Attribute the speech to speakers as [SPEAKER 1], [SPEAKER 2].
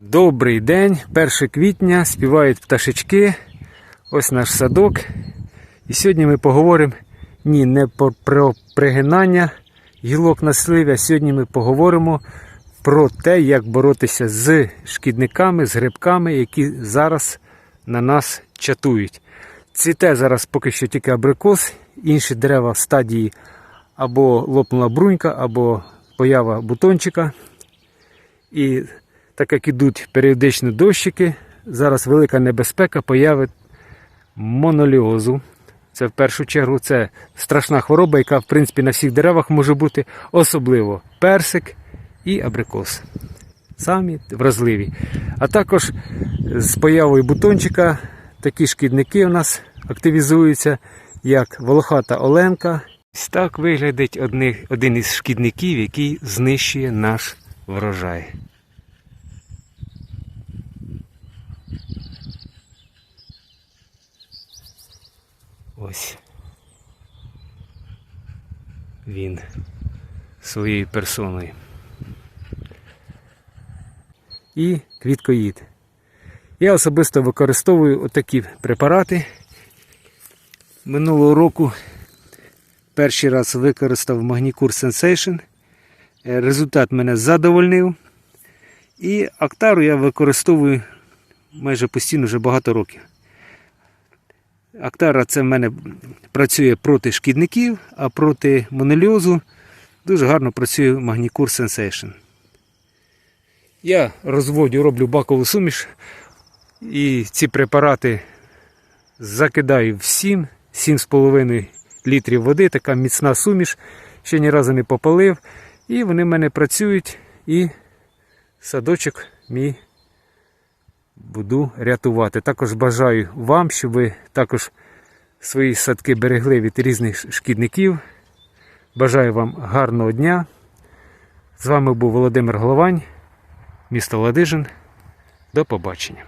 [SPEAKER 1] Добрий день, 1 квітня, співають пташечки. Ось наш садок. І сьогодні ми поговоримо ні, не про, пригинання гілок на сливі, а сьогодні ми поговоримо про те, як боротися з шкідниками, з грибками, які зараз на нас чатують. Цвіте зараз поки що тільки абрикос, інші дерева в стадії або лопнула брунька, або поява бутончика. І так як ідуть періодичні дощики, зараз велика небезпека появи моноліозу. Це в першу чергу це страшна хвороба, яка в принципі на всіх деревах може бути, особливо персик і абрикос. Самі вразливі. А також з появою бутончика такі шкідники у нас активізуються, як волохата оленка. Ось так виглядить один із шкідників, який знищує наш врожай. Ось. Він своєю персоною. І квіткоїд. Я особисто використовую отакі препарати. Минулого року перший раз використав Magnicure Sensation. Е, Результат мене задовольнив. І Актару я використовую майже постійно вже багато років. Актара це в мене працює проти шкідників, а проти моноліозу дуже гарно працює Magnicure Sensation. Я розводю, роблю бакову суміш і ці препарати закидаю в 7, 7,5 літрів води, така міцна суміш, ще ні разу не попалив. І вони в мене працюють і садочок мій буду рятувати. Також бажаю вам, щоб ви також свої садки берегли від різних шкідників. Бажаю вам гарного дня. З вами був Володимир Головань, місто Ладижин. До побачення.